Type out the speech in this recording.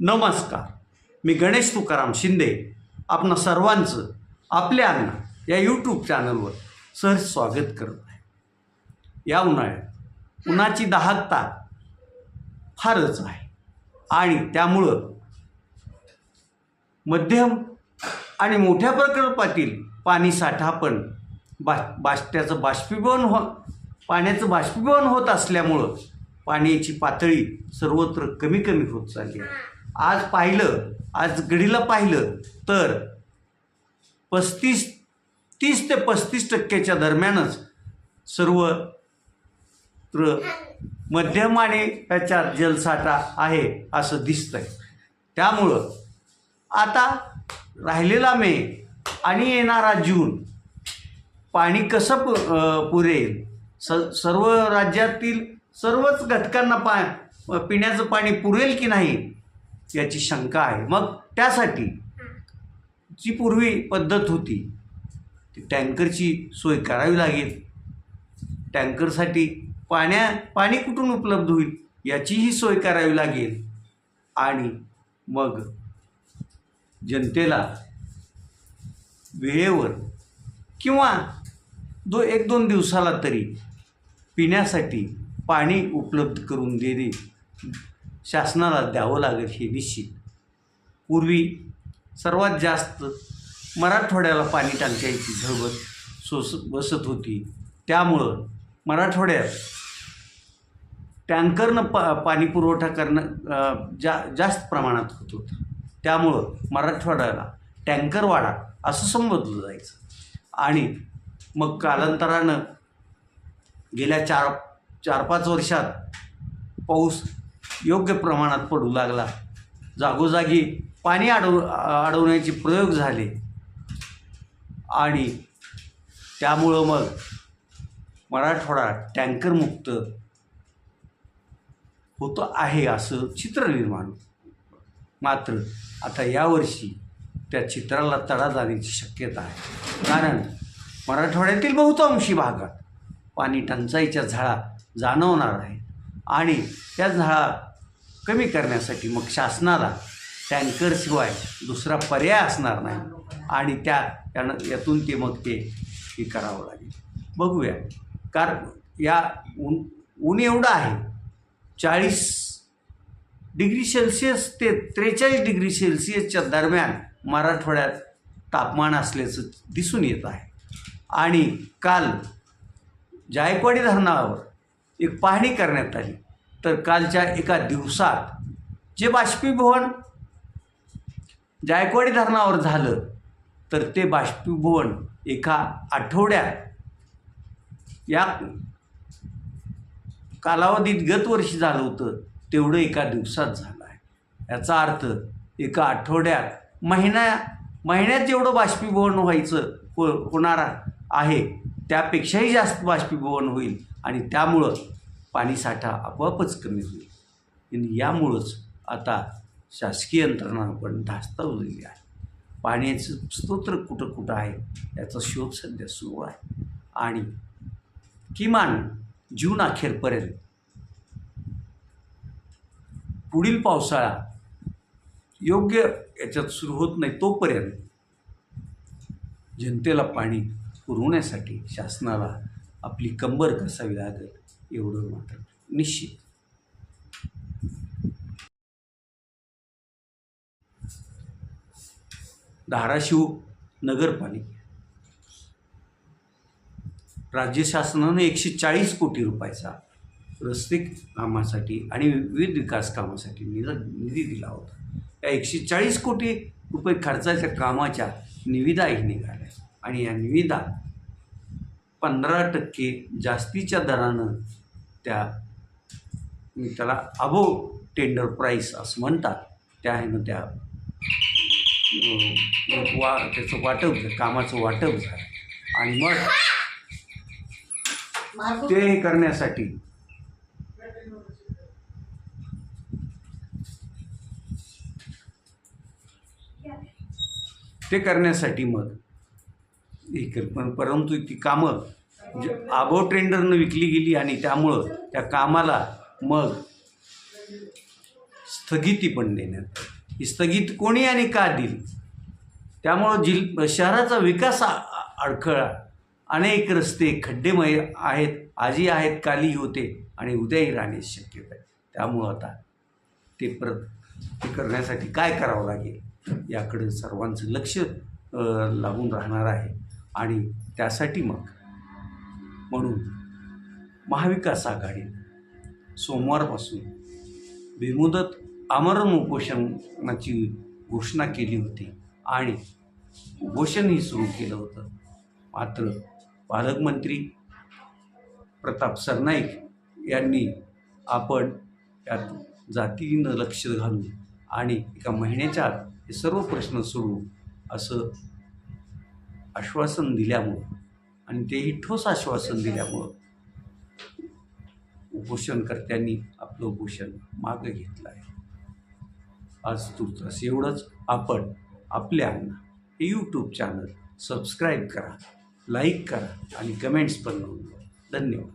नमस्कार. मी गणेश तुकाराम शिंदे. आपणा सर्वांचं आपल्या अन्न या यूट्यूब चॅनलवर सहज स्वागत करत आहे. या उन्हाळ्यात उन्हाची दाहकता फारच आहे आणि त्यामुळं मध्यम आणि मोठ्या प्रकल्पातील पाणी साठा पण बा बाष्ट्याचं बाष्पीभवन हो पाण्याचं बाष्पीभवन होत असल्यामुळं पाण्याची पातळी सर्वत्र कमी कमी होत चालली आहे. आज पाहिलं आज घडीला पाहिलं तर पस्तीस तीस ते पस्तीस टक्क्याच्या दरम्यानच सर्वत्र मध्यम आणि त्याच्यात जलसाठा आहे असं दिसतंय. त्यामुळं आता राहिलेला मे आणि येणारा जून पाणी कसं पु पुरेल? स सर्व राज्यातील सर्वच घटकांना पा पिण्याचं पाणी पुरेल की नाही? याची शंका आहे. मग त्यासाठी जी पूर्वी पद्धत होती ती टँकरची सोय करावी लागेल. टँकरसाठी पाण्या पाणी कुठून उपलब्ध होईल याचीही सोय करावी लागेल. आणि मग जनतेला वेळेवर किंवा दो एक दोन दिवसाला तरी पिण्यासाठी पाणी उपलब्ध करून देणे शासनाला द्यावं लागेल हे निश्चित. पूर्वी सर्वात जास्त मराठवाड्याला पाणी टंचाईची झळबत सोस बसत होती. त्यामुळं मराठवाड्यात टँकरनं पा पाणी पुरवठा करणं जा जास्त प्रमाणात होत होतं. त्यामुळं मराठवाड्याला टँकरवाडा असं संबोधलं जायचं. आणि मग कालांतरानं गेल्या चार चार पाच वर्षात पाऊस योग्य प्रमाणात पडू लागला. जागोजागी पाणी अडव अडवण्याचे प्रयोग झाले. आणि त्यामुळं मग मराठवाडा टँकरमुक्त होतं आहे असं चित्र निर्माण. मात्र आता यावर्षी त्या चित्राला तडा जाण्याची शक्यता आहे. कारण मराठवाड्यातील बहुतांशी भागात पाणी टंचाईच्या झाडा जाणवणार आहे आणि त्या झळा कमी करण्यासाठी मग शासनाला टँकरशिवाय दुसरा पर्याय असणार नाही. आणि त्या त्यानं यातून ते मग ते हे करावं लागेल. बघूया. कारण या ऊन ऊन एवढं आहे. चाळीस डिग्री सेल्सिअस ते त्रेचाळीस डिग्री सेल्सिअसच्या दरम्यान मराठवाड्यात तापमान असल्याचं दिसून येत आहे. आणि काल जायकवाडी धरणावर एक पाहणी करण्यात आली. तर कालच्या एका दिवसात जे बाष्पीभवन जायकवाडी धरणावर झालं तर ते बाष्पीभवन एका आठवड्यात या कालावधीत गतवर्षी झालं होतं तेवढं एका दिवसात झालं आहे. याचा अर्थ एका आठवड्यात महिन्या महिन्यात जेवढं बाष्पीभवन व्हायचं हो होणार आहे त्यापेक्षाही जास्त बाष्पीभवन होईल आणि त्यामुळं पाणीसाठा आपोआपच कमी होईल. आणि यामुळंच आता शासकीय यंत्रणा पण धास्तावलेली आहे. पाण्याचं स्तोत्र कुठं कुठं आहे याचा शोध सध्या सुरू आहे. आणि किमान जून अखेरपर्यंत पुढील पावसाळा योग्य याच्यात सुरू होत नाही तोपर्यंत जनतेला पाणी पुरवण्यासाठी शासनाला आपली कंबर कसावी लागेल एवढं मात्र निश्चित. धाराशिव नगरपालिका. राज्य शासनानं एकशे चाळीस कोटी रुपयाचा रस्ते कामासाठी आणि विविध विकास कामासाठी निध निधी दिला होता. या एकशे चाळीस कोटी रुपये खर्चाच्या कामाच्या निविदाही निघाल्या. आणि या निविदा पंधरा टक्के जास्तीच्या दरानं त्या त्याला अबो टेंडर प्राईस असं म्हणतात. त्या ह्यानं त्या वा त्याचं वाटप झालं, कामाचं वाटप झालं. आणि मग ते हे करण्यासाठी ते करण्यासाठी मग हे कर पण परंतु ती कामं जे आबो टेंडरनं विकली गेली आणि त्यामुळं त्या कामाला मग स्थगिती पण देण्यात ही स्थगित कोणी आणि का दिली त्यामुळं जिल शहराचा विकास अडखळा. अनेक रस्ते खड्डेमय आहेत आजही आहेत काली होते आणि उद्याही राहण्याची शक्यता आहे. त्यामुळं आता ते परत ते करण्यासाठी काय करावं लागेल याकडं सर्वांचं लक्ष लागून राहणार आहे. आणि त्यासाठी मग म्हणून महाविकास आघाडी सोमवारपासून बेमुदत आमरण उपोषणाची घोषणा केली होती आणि उपोषणही सुरू केलं होतं. मात्र पालकमंत्री प्रताप सरनाईक यांनी आपण यात जातीनं लक्ष घालून आणि एका महिन्याच्या आत हे सर्व प्रश्न सोडवू असं आश्वासन दिल्यामुळं आणि तेही ठोस आश्वासन दिल्यामुळं उपोषणकर्त्यांनी आपलं उपोषण मागं घेतलं आहे. आज तुर्तास एवढंच. आपण आपल्या हे यूट्यूब चॅनल सबस्क्राईब करा लाईक करा आणि कमेंट्स पण नोंदवा. धन्यवाद.